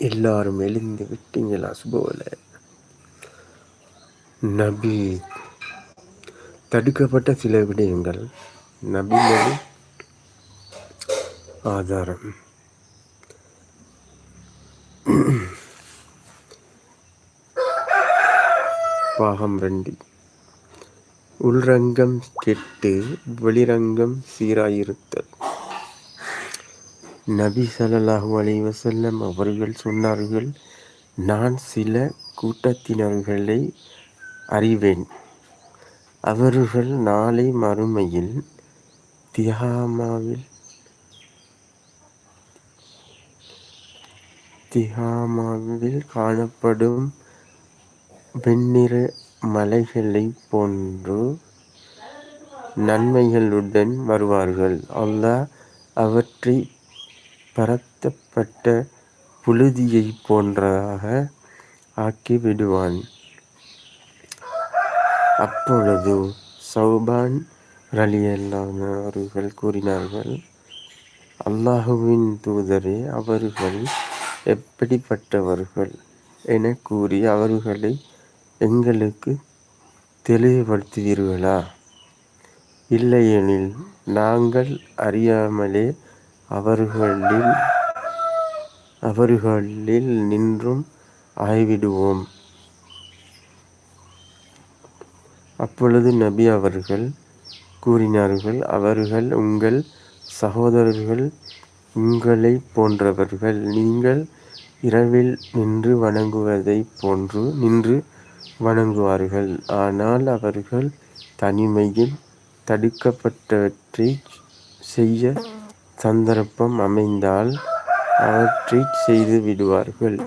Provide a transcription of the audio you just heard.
எல்லாரும் எழுந்து விட்டீங்களா சுபோல நபி தடுக்கப்பட்ட சில விடயங்கள். நபி ஆதாரம். பாகம் ரெண்டு. உள்ரங்கம் கெட்டு வெளிரங்கம் சீராயிருத்தல். நபி சல்லாஹூ அலி வசல்லம் அவர்கள் சொன்னார்கள் நான் சில கூட்டத்தினர்களை அறிவேன். அவர்கள் நாளை மறுமையில் தியாமாவில் திஹாமாவில் காணப்படும் வெண்ணிற மலைகளை போன்று நன்மைகளுடன் வருவார்கள். அல்லாஹ் அவற்றை பரத்தப்பட்ட புழுதியைப் போன்றதாக ஆக்கிவிடுவான். அப்பொழுது சௌபான் ரலியல்லானவர்கள் கூறினார்கள் அல்லாஹுவின் தூதரே அவர்கள் எப்படிப்பட்டவர்கள்? என கூறி அவர்களை எங்களுக்கு தெளிவுபடுத்துவீர்களா? இல்லையெனில் நாங்கள் அறியாமலே அவர்களில் அவர்களில் நின்றும் ஆய்விடுவோம். அப்பொழுது நபி அவர்கள் கூறினார்கள் அவர்கள் உங்கள் சகோதரர்கள் உங்களை போன்றவர்கள். நீங்கள் இரவில் நின்று வணங்குவதைப் போன்று நின்று வணங்குவார்கள். ஆனால் அவர்கள் தனிமையில் தடுக்கப்பட்டவற்றை செய்ய சந்தர்ப்பம் அமைந்தால் அவற்றைச் செய்து விடுவார்கள்.